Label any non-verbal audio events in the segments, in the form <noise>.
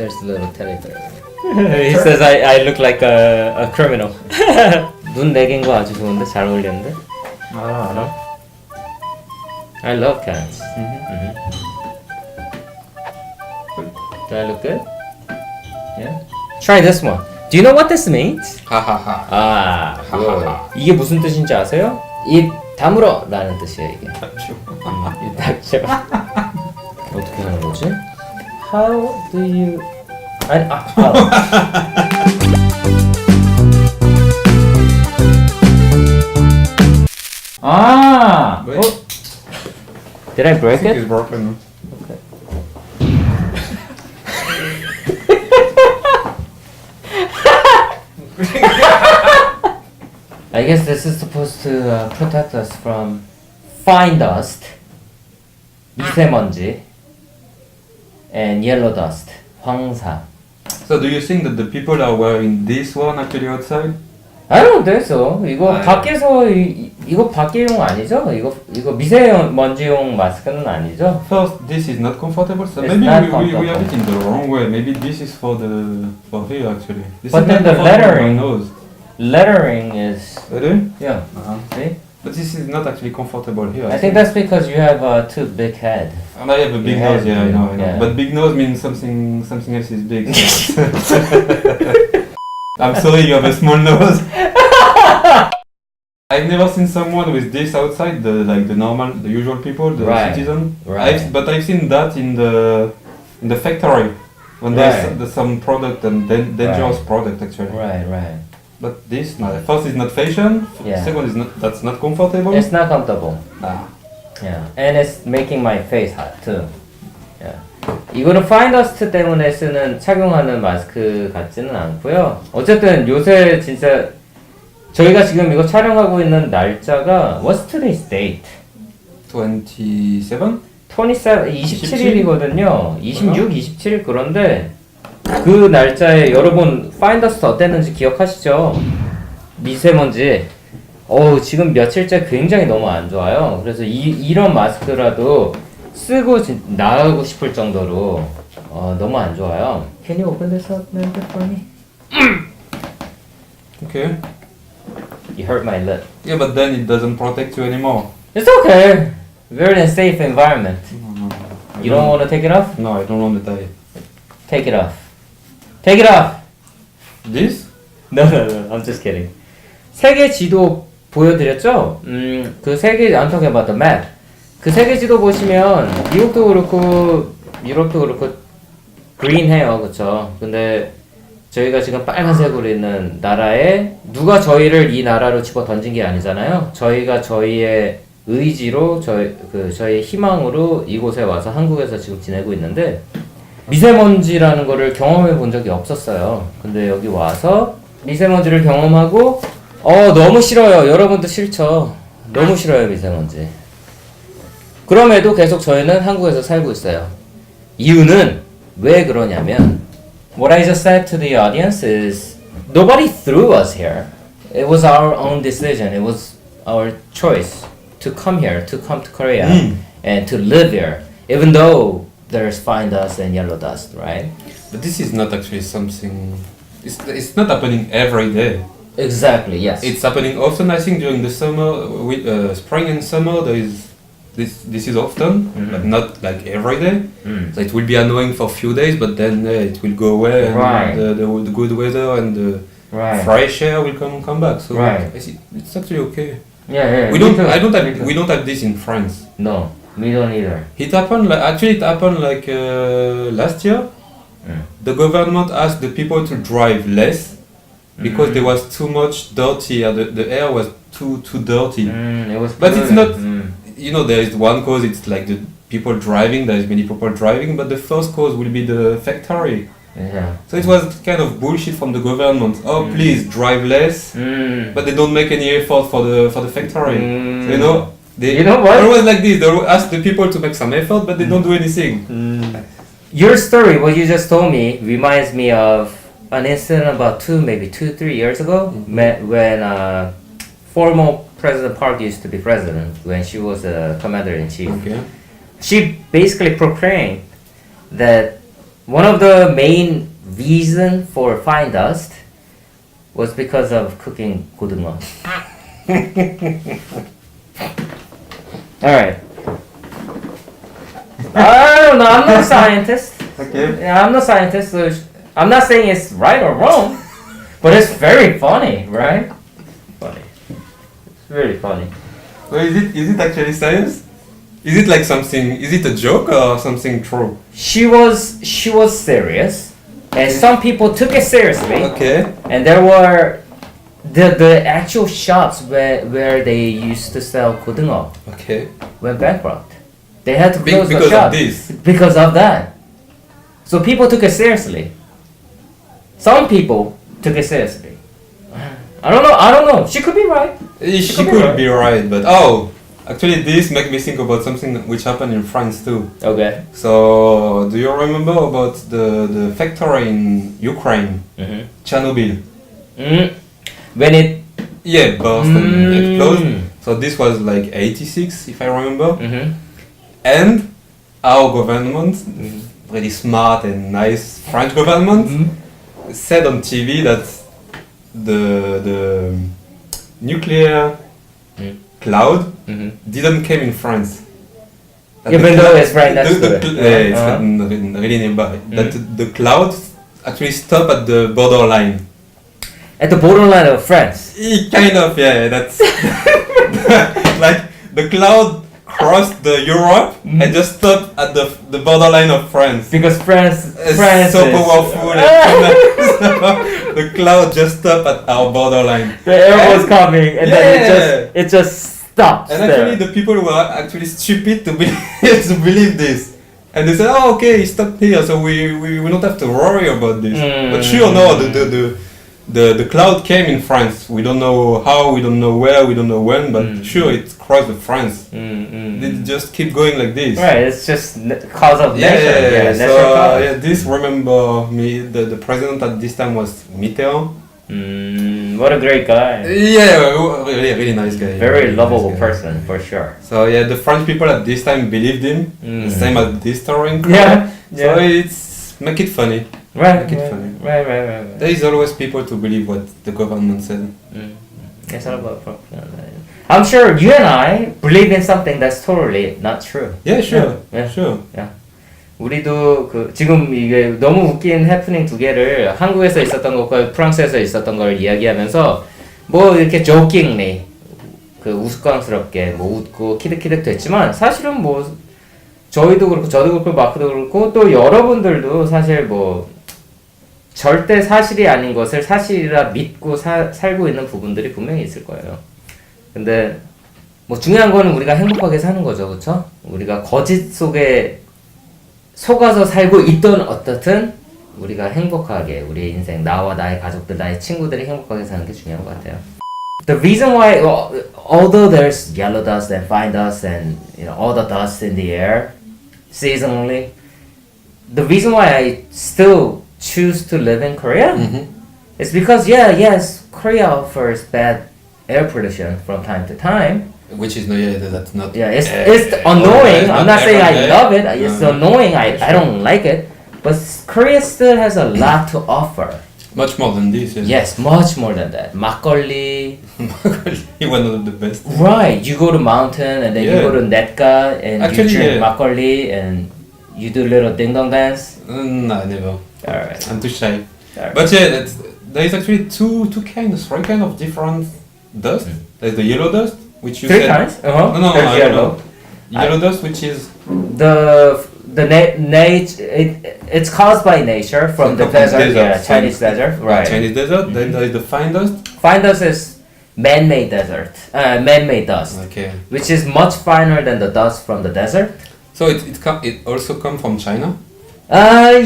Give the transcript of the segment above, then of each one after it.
There's a little teddy bear. he says I, I look like a, a criminal. 눈 내긴 거 아주 좋은데 잘 어울리는데. 알아 알아. I love cats. Mhm. Do I look good? Yeah. Try this one. Do you know what this means? 하하하. 아. 그, 이게 무슨 뜻인지 아세요? 입 다물어 라는 뜻이에요 이게. 닥쳐. 입 닥쳐. 어떻게 하는 거지? How do you? 아니 아. 아. <laughs> 아. Wait. 어? Did I break think it? it's broken. <laughs> I guess this is supposed to uh, protect us from fine dust, <laughs> 미세먼지, And yellow dust, 황사. So do you think that the people are wearing this one actually outside? I don't think so. 이거 아유. 밖에서 이, 이- 이거 밖에용 아니죠? 이거 이거 미세먼지용 마스크는 아니죠? First, this is not comfortable. So It's maybe not we, we, we have it in the wrong way. Maybe this is for the for here actually. This But is then not the comfortable lettering- nose. Lettering is Really? yeah. Uh-huh. See? But this is not actually comfortable here. I think that's because you have uh, a too big head. And I have a big Yeah, nose, yeah, I know, I know. yeah. But big nose means something something else is big. so- <laughs> I'm sorry, you have a small nose. <laughs> I've never seen someone with this outside, the like the normal, the usual people, the Right, citizen. right. I've, but I've seen that in the in the factory when Right. there's, there's some product and dan- dangerous Right. product actually. Right, right. But this, no, first is not fashion. Yeah. Second is not that's not comfortable. It's not comfortable. Nah. Yeah, and it's making my face hot too. Yeah. 이거는 파인 더스트 때문에 쓰는 착용하는 마스크 같지는 않고요. 어쨌든 요새 진짜 저희가 지금 이거 촬영하고 있는 날짜가 What's today's date? 27? 27, 27일이거든요. 26, 27일 그런데 그 날짜에 여러분 파인 더스트 어땠는지 기억하시죠? 미세먼지. 어우 지금 며칠째 굉장히 너무 안 좋아요. 그래서 이, 이런 마스크라도 쓰고 진- 나가고 싶을 정도로 어, 너무 안 좋아요. Can you open this up bit for me? Okay. You hurt my lip. Yeah, but then it doesn't protect you anymore. It's okay. We're in a safe environment. You don't want to take it off? No, I don't want to die. Take it off. Take it off. This? No, no, no. I'm just kidding. 세계 지도 보여드렸죠? 음, 그 세계 I'm talking about the map. 그 세계 지도 보시면 미국도 그렇고 유럽도 그렇고 그린해요, 그쵸? 근데 저희가 지금 빨간색으로 있는 나라에 누가 저희를 이 나라로 집어 던진 게 아니잖아요. 저희가 저희의 의지로 저희 그 저희의 희망으로 이곳에 와서 한국에서 지금 지내고 있는데 미세먼지라는 거를 경험해 본 적이 없었어요. 근데 여기 와서 미세먼지를 경험하고 어 너무 싫어요. 여러분도 싫죠. 너무 싫어요 미세먼지. 그럼에도 계속 저희는 한국에서 살고 있어요. 이유는 왜 그러냐면 What I just said to the audience is nobody threw us here. It was our own decision. It was our choice to come here, to come to Korea and to live here, even though there's fine dust and yellow dust, right? But this is not actually something. It's, it's not happening every day. Exactly. Yes. It's happening often. I think during the summer, with uh, spring and summer, there is this. This is often, Mhm. but not like every day. Mm. So it will be annoying for a few days, but then uh, it will go away, and Right. the, the, the good weather and the Right. fresh air will come come back. So Right. I see, it's actually okay. Yeah, yeah. we don't. I don't have. We don't have this in France. No, we don't either. It happened like actually it happened like uh, last year. Mm. The government asked the people to drive less because Mm. there was too much dirty. Uh, the, the air was too too dirty. Mm, it was. But it's not- Mm. You know, there is one cause. It's like the people driving. There is many people driving, but the first cause will be the factory. Yeah. So it was kind of bullshit from the government. Oh, Mm. please drive less, Mm. but they don't make any effort for the for the factory. Mm. So, you know, they, you know what? was like this. They ask the people to make some effort, but they don't do anything. Mm. Your story, what you just told me, reminds me of an incident about two, maybe two, three years ago, mm-hmm. when uh, former President Park used to be president when she was a commander in chief. Okay. She basically proclaimed that one of the main reason for fine dust was because of cooking gudungo. <laughs> All right. I don't know. I'm not a scientist. Okay. Yeah, I'm not a scientist, so sh- I'm not saying it's right or wrong, but it's very funny, right? Funny. It's very funny. So is it is it actually science? Is it like something? Is it a joke or something true? She was she was serious, and some people took it seriously. Okay. And there were the the actual shops where where they used to sell kudungo Okay. went bankrupt. They had to Be- because the of this. because of that. So people took it seriously. Some people took it seriously. I don't know. I don't know. She could be right. Eh, she She could could be right, but oh, actually, this makes me think about something which happened in France too. Okay. So, do you remember about the the factory in Ukraine, Mm-hmm. Chernobyl? Mm. When it. Yeah, burst and Mm. exploded. So this was like 86, if I remember. Mm-hmm. And our government, really smart and nice French government, Mm-hmm. said on TV that the the nuclear Mm. cloud Mm-hmm. didn't came in France. That Even the though cloud- it's right next the, to the it. cl- yeah, it's Uh-huh. really nearby. Mm. That the cloud actually stopped at the borderline. At the borderline of France. Kind of, yeah. That's <laughs> <laughs> like the cloud crossed the Europe Mm. and just stopped at the the borderline of France. Because France, It's France so is- powerful. and <laughs> the cloud just stopped at our borderline. the air was coming, and then it just it just stops And there. actually, the people were actually stupid to believe, to believe this. And they said, oh, okay, he stopped here, so we, we, we don't have to worry about this. But sure, no, the, the, the, the, the cloud came in France. We don't know how, we don't know where, we don't know when, but Mm. sure, it crossed the France. Mm, mm, They mm. just keep going like this. Right, it's just cause of Yeah, nature. yeah, yeah. natural So yeah, this remember me. The, the president at this time was Mitterrand. Mm, what a great guy. Yeah, really, really nice guy. Very Really lovable nice guy. person for sure. So yeah, the French people at this time believed him. Mm. The same as this story. in <laughs> Yeah, So yeah. it's make it funny. Right, Make it right, funny. right, right, right, right. There is always people to believe what the government said. Mm. It's all about propaganda. I'm sure you and I believe in something that's totally not true. Yeah, sure, Yeah. sure. 우리도 그 지금 이게 너무 웃긴 해프닝 두 개를 한국에서 있었던 것과 프랑스에서 있었던 걸 이야기하면서 뭐 이렇게 조킹리 그 우스꽝스럽게 뭐 웃고 키득키득 됐지만 사실은 뭐 저희도 그렇고 저도 그렇고 마크도 그렇고 또 여러분들도 사실 뭐 절대 사실이 아닌 것을 사실이라 믿고 사, 살고 있는 부분들이 분명히 있을 거예요. 근데 뭐 중요한 거는 우리가 행복하게 사는 거죠, 그렇죠? 우리가 거짓 속에 속아서 살고 있던 어떻든 우리가 행복하게 우리 인생 나와 나의 가족들 나의 친구들이 행복하게 사는 게 중요한 것 같아요. The reason why although there's yellow dust and fine dust and you know all the dust in the air seasonally the reason why I still choose to live in Korea Mm-hmm. is because yeah yes Korea offers bad air pollution from time to time Which is no, yeah, that's not. yeah, it's it's annoying. not I'm not saying I love it. It's No, no. annoying. I, I don't like it. But Korea still has a lot to offer. Much more than this. Yeah. Yes, much more than that. Makgeolli. <laughs> Makgeolli, one of the best. Right. You go to mountain and then you go to Netka and Actually, you drink yeah. makgeolli and you do little ding dong dance. Uh, no, never. All right. I'm too shy. But yeah, that's, there is actually two two kinds, three kind of different dust. There's the yellow dust, which you Three said. kinds. Uh huh. No, no, There's I don't yellow. know. Yellow dust, which is The the na- nat- it, it's caused by nature from the From desert. desert, Yeah, from- Chinese desert. Right. Chinese desert. Then there is the fine dust. Fine dust is man-made desert, uh, man-made dust, Okay. which is much finer than the dust from the desert. So it it, com- it also come from China Uh,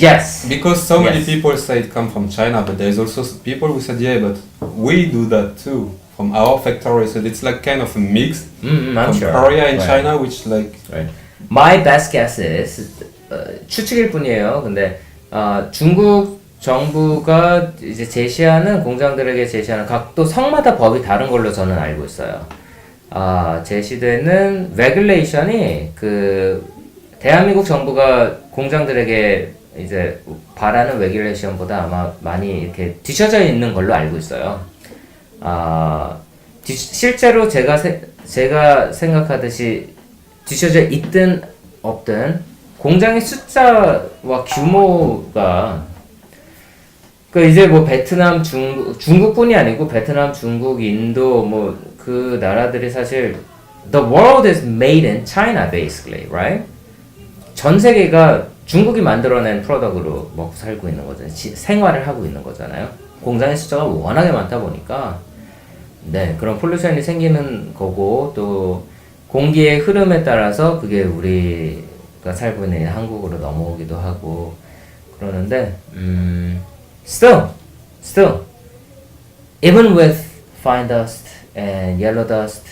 yes. because so many Yes. people say it come from China, but there's also people who said yeah, but we do that too from our factory. So it's like kind of a mix Mm, from sure. Korea and Right. China, which like Right. My best guess is 어, 추측일 뿐이에요. 근데 어, 중국 정부가 이제 제시하는 공장들에게 제시하는 각또 성마다 법이 다른 걸로 저는 알고 있어요. 아 제시되는 레귤레이션이 그 대한민국 정부가 공장들에게 이제 바라는 레귤레이션보다 아마 많이 이렇게 뒤쳐져 있는 걸로 알고 있어요. 아 뒤- 실제로 제가 세, 제가 생각하듯이 뒤쳐져 있든 없든 공장의 숫자와 규모가 그 이제 뭐 베트남, 중국, 중국뿐이 아니고 베트남, 중국, 인도 뭐 그 나라들이 사실 the world is made in China basically, right? 전 세계가 중국이 만들어낸 프로덕트로 먹고 살고 있는 거잖아요. 지- 생활을 하고 있는 거잖아요. 공장의 숫자가 워낙에 많다 보니까 네 그런 폴루션이 생기는 거고 또 공기의 흐름에 따라서 그게 우리가 살고 있는 한국으로 넘어오기도 하고 그러는데 음 still still even with fine dust and yellow dust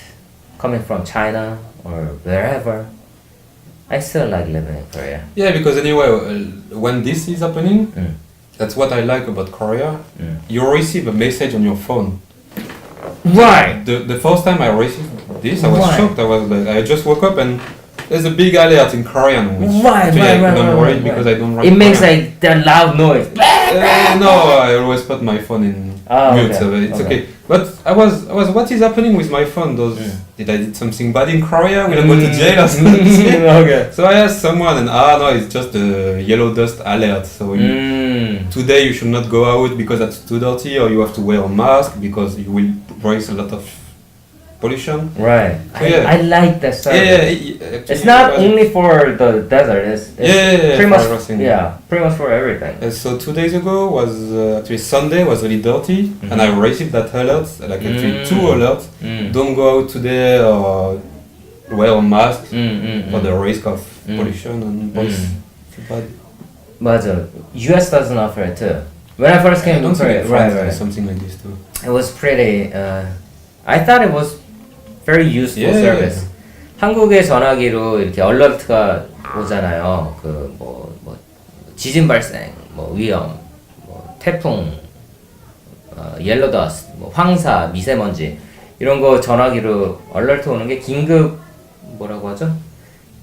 coming from China or wherever I still like living in Korea. Yeah, because anyway, uh, when this is happening, Mm. that's what I like about Korea. Mm. You receive a message on your phone. Right. The the first time I received this, I was shocked. I was like, I just woke up and there's a big alert in Korean, which Right, actually right, I right, couldn't right, read right, because. I don't write. It makes Korean. like that loud noise. <laughs> Uh, no, I always put my phone in Ah, mute, okay, so it's okay. okay. But I was, I was, what is happening with my phone? Those, Mm. did I did something bad in Korea? Will I go to jail or something? <laughs> okay. so I asked someone, and ah no, it's just a yellow dust alert. So you, Mm. today you should not go out because that's too dirty, or you have to wear a mask because you will raise a lot of pollution. Right. So, I, yeah. I like that Yeah, service. yeah, It's not only for the desert. It's, it's Yeah, yeah, yeah, pretty for much everything. yeah, pretty much for everything. Uh, so two days ago was uh, actually Sunday was really dirty, and I received that alert, like actually two Mm. alerts. Mm. Don't go out today or wear a mask Mm, mm, for the risk of pollution and. Bad. 맞아. US doesn't offer it too. When I first came to Korea, right, right. something like this too. It was pretty. Uh, I thought it was very useful Yeah. service. 한국의 전화기로 이렇게 얼러트가 오잖아요. 그 뭐 뭐 지진 발생, 뭐 위험, 뭐 태풍, 어, 옐로 더스트, 뭐 황사, 미세먼지 이런 거 전화기로 얼러트 오는 게 긴급 뭐라고 하죠?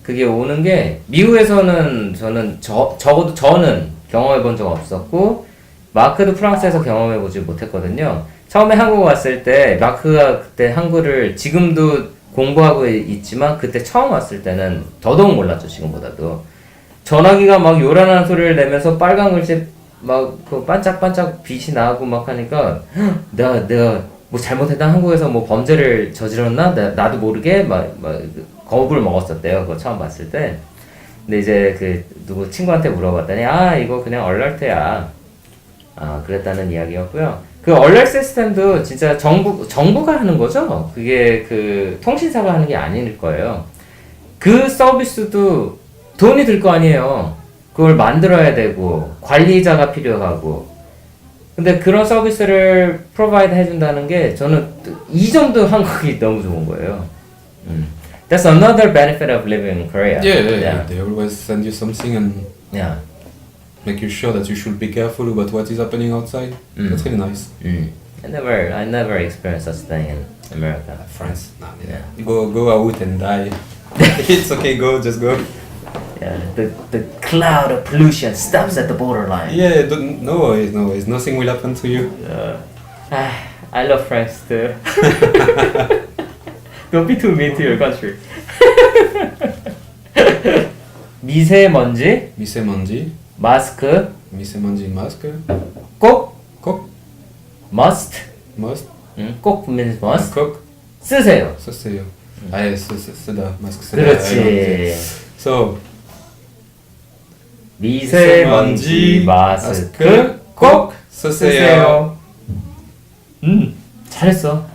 그게 오는 게 미국에서는 저는 저, 적어도 저는 경험해 본 적 없었고 마크도 프랑스에서 경험해 보지 못했거든요. 처음에 한국 왔을 때 마크가 그때 한글을 지금도 공부하고 이- 있지만 그때 처음 왔을 때는 더더욱 몰랐죠 지금보다도. 전화기가 막 요란한 소리를 내면서 빨간 글씨 막 그 반짝반짝 빛이 나고 막 하니까 헉, 내가 내가 뭐 잘못했나? 한국에서 뭐 범죄를 저질렀나? 나, 나 도 모르게? 막, 막 겁을 먹었었대요 그거 처음 봤을 때. 근데 이제 그 누구 친구한테 물어봤더니 아 이거 그냥 얼럴트야. 아 그랬다는 이야기였고요 그 얼럴 시스템도 진짜 정부 정부가 하는 거죠 그게 그 통신사가 하는 게 아닐 거예요 그 서비스도 돈이 들 거 아니에요 그걸 만들어야 되고 관리자가 필요하고 근데 그런 서비스를 프로바이드 해준다는 게 저는 이 점도 한국이 너무 좋은 거예요. 음. That's another benefit of living in Korea. Yeah, yeah, yeah. yeah, They always send you something and yeah. make you sure that you should be careful about what is happening outside. Mm. That's really nice. Mm. I never, I never experienced such thing in America. France, nah, Yeah. You Go go out and die. <laughs> it's okay, go, just go. Yeah, the the cloud of pollution stops at the borderline. Yeah, don't, no worries, no worries. Nothing will happen to you. Uh, ah, I love France too. <laughs> Don't be too mean to your country. <laughs> 미세먼지, 미세먼지, 마스크, 미세먼지 마스크, 꼭 꼭, must, must, 응, 꼭 means must 꼭 쓰세요. 쓰세요. 아예 쓰, 쓰, 쓰다, 마스크 쓰다. 그렇지. So, 미세먼지 마스크 꼭. 쓰세요. 음, 잘했어.